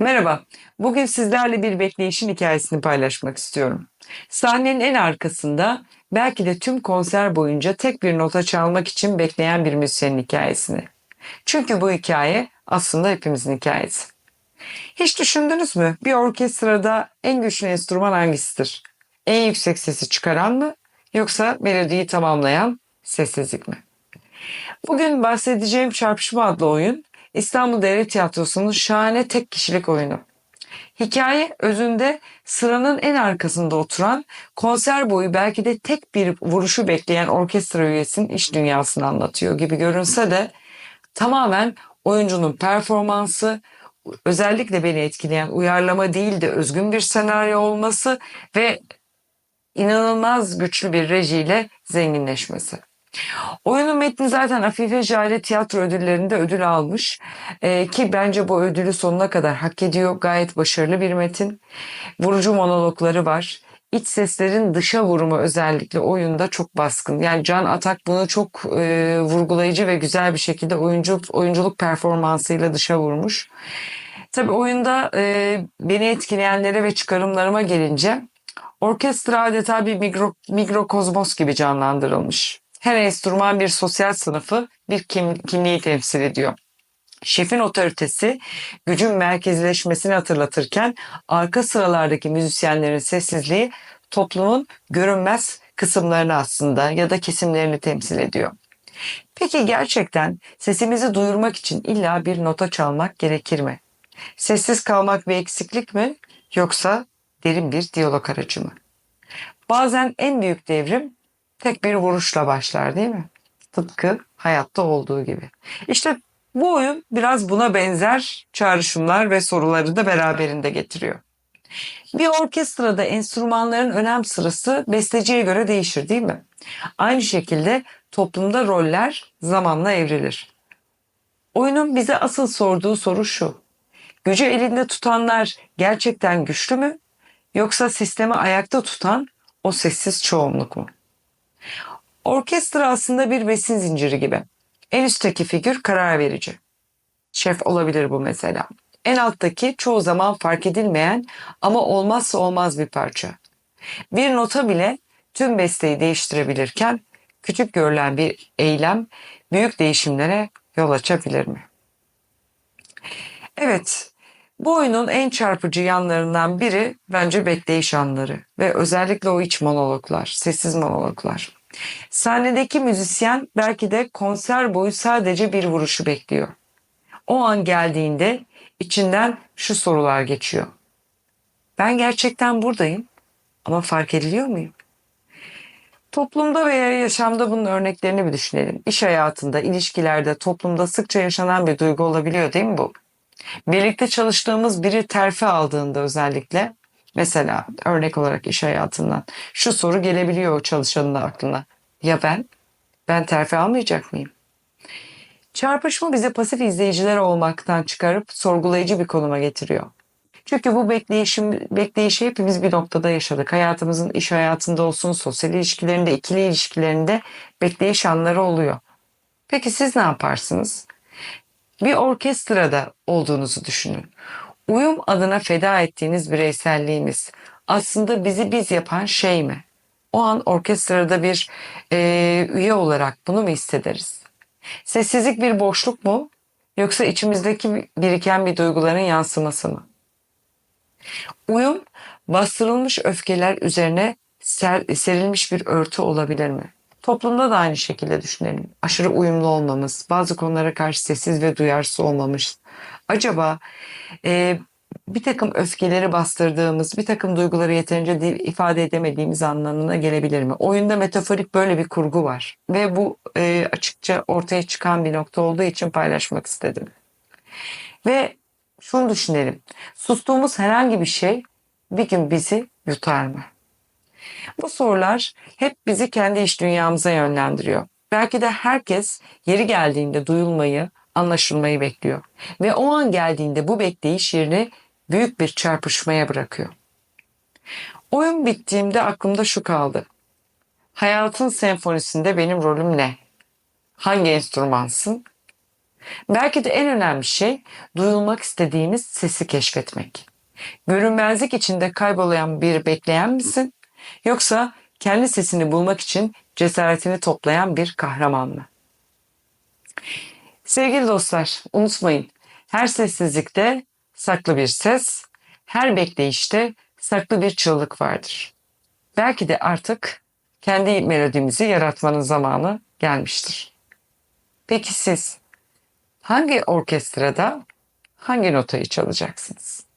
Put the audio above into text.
Merhaba, bugün sizlerle bir bekleyişin hikayesini paylaşmak istiyorum. Sahnenin en arkasında belki de tüm konser boyunca tek bir nota çalmak için bekleyen bir müzisyenin hikayesini. Çünkü bu hikaye aslında hepimizin hikayesi. Hiç düşündünüz mü bir orkestrada en güçlü enstrüman hangisidir? En yüksek sesi çıkaran mı yoksa melodiyi tamamlayan sessizlik mi? Bugün bahsedeceğim Çarpışma adlı oyun İstanbul Devlet Tiyatrosu'nun şahane tek kişilik oyunu. Hikaye özünde sıranın en arkasında oturan, konser boyu belki de tek bir vuruşu bekleyen orkestra üyesinin iş dünyasını anlatıyor gibi görünse de tamamen oyuncunun performansı, özellikle beni etkileyen uyarlama değil de özgün bir senaryo olması ve inanılmaz güçlü bir rejiyle zenginleşmesi. Oyunun metni zaten Afife Jale tiyatro ödüllerinde ödül almış Ee, ki bence bu ödülü sonuna kadar hak ediyor. Gayet başarılı bir metin. Vurucu monologları var. İç seslerin dışa vurumu özellikle oyunda çok baskın. Yani Can Atak bunu çok e, vurgulayıcı ve güzel bir şekilde oyuncu oyunculuk performansıyla dışa vurmuş. Tabii oyunda e, beni etkileyenlere ve çıkarımlarıma gelince orkestra adeta bir mikro, mikrokozmos gibi canlandırılmış. Her enstrüman bir sosyal sınıfı, bir kim, kimliği temsil ediyor. Şefin otoritesi gücün merkezleşmesini hatırlatırken arka sıralardaki müzisyenlerin sessizliği toplumun görünmez kısımlarını aslında ya da kesimlerini temsil ediyor. Peki gerçekten sesimizi duyurmak için illa bir nota çalmak gerekir mi? Sessiz kalmak bir eksiklik mi yoksa derin bir diyalog aracı mı? Bazen en büyük devrim tek bir vuruşla başlar değil mi? Tıpkı hayatta olduğu gibi. İşte bu oyun biraz buna benzer çağrışımlar ve soruları da beraberinde getiriyor. Bir orkestrada enstrümanların önem sırası besteciye göre değişir değil mi? Aynı şekilde toplumda roller zamanla evrilir. Oyunun bize asıl sorduğu soru şu. Gücü elinde tutanlar gerçekten güçlü mü? Yoksa sistemi ayakta tutan o sessiz çoğunluk mu? Orkestra aslında bir besin zinciri gibi. En üstteki figür karar verici. Şef olabilir bu mesela. En alttaki çoğu zaman fark edilmeyen ama olmazsa olmaz bir parça. Bir nota bile tüm besteyi değiştirebilirken küçük görülen bir eylem büyük değişimlere yol açabilir mi? Evet, bu oyunun en çarpıcı yanlarından biri bence bekleyiş anları ve özellikle o iç monologlar, sessiz monologlar. Sahnedeki müzisyen belki de konser boyu sadece bir vuruşu bekliyor. O an geldiğinde içinden şu sorular geçiyor. Ben gerçekten buradayım ama fark ediliyor muyum? Toplumda veya yaşamda bunun örneklerini bir düşünelim. İş hayatında, ilişkilerde, toplumda sıkça yaşanan bir duygu olabiliyor değil mi bu? Birlikte çalıştığımız biri terfi aldığında özellikle mesela örnek olarak iş hayatından şu soru gelebiliyor çalışanın aklına. Ya ben? Ben terfi almayacak mıyım? Çarpışma bizi pasif izleyiciler olmaktan çıkarıp sorgulayıcı bir konuma getiriyor. Çünkü bu bekleyişim, bekleyişi hepimiz bir noktada yaşadık. Hayatımızın iş hayatında olsun, sosyal ilişkilerinde, ikili ilişkilerinde bekleyiş anları oluyor. Peki siz ne yaparsınız? Bir orkestrada olduğunuzu düşünün. Uyum adına feda ettiğiniz bireyselliğimiz aslında bizi biz yapan şey mi? O an orkestrada bir e, üye olarak bunu mu hissederiz? Sessizlik bir boşluk mu? Yoksa içimizdeki biriken bir duyguların yansıması mı? Uyum bastırılmış öfkeler üzerine ser, serilmiş bir örtü olabilir mi? Toplumda da aynı şekilde düşünelim. Aşırı uyumlu olmamız, bazı konulara karşı sessiz ve duyarsız olmamış. Acaba e, bir takım öfkeleri bastırdığımız, bir takım duyguları yeterince dil, ifade edemediğimiz anlamına gelebilir mi? Oyunda metaforik böyle bir kurgu var ve bu e, açıkça ortaya çıkan bir nokta olduğu için paylaşmak istedim. Ve şunu düşünelim, sustuğumuz herhangi bir şey bir gün bizi yutar mı? Bu sorular hep bizi kendi iş dünyamıza yönlendiriyor. Belki de herkes yeri geldiğinde duyulmayı, anlaşılmayı bekliyor. Ve o an geldiğinde bu bekleyiş yerini büyük bir çarpışmaya bırakıyor. Oyun bittiğimde aklımda şu kaldı. Hayatın senfonisinde benim rolüm ne? Hangi enstrümansın? Belki de en önemli şey duyulmak istediğimiz sesi keşfetmek. Görünmezlik içinde kaybolayan bir bekleyen misin? Yoksa kendi sesini bulmak için cesaretini toplayan bir kahraman mı? Sevgili dostlar, unutmayın. Her sessizlikte saklı bir ses, her bekleyişte saklı bir çığlık vardır. Belki de artık kendi melodimizi yaratmanın zamanı gelmiştir. Peki siz hangi orkestrada hangi notayı çalacaksınız?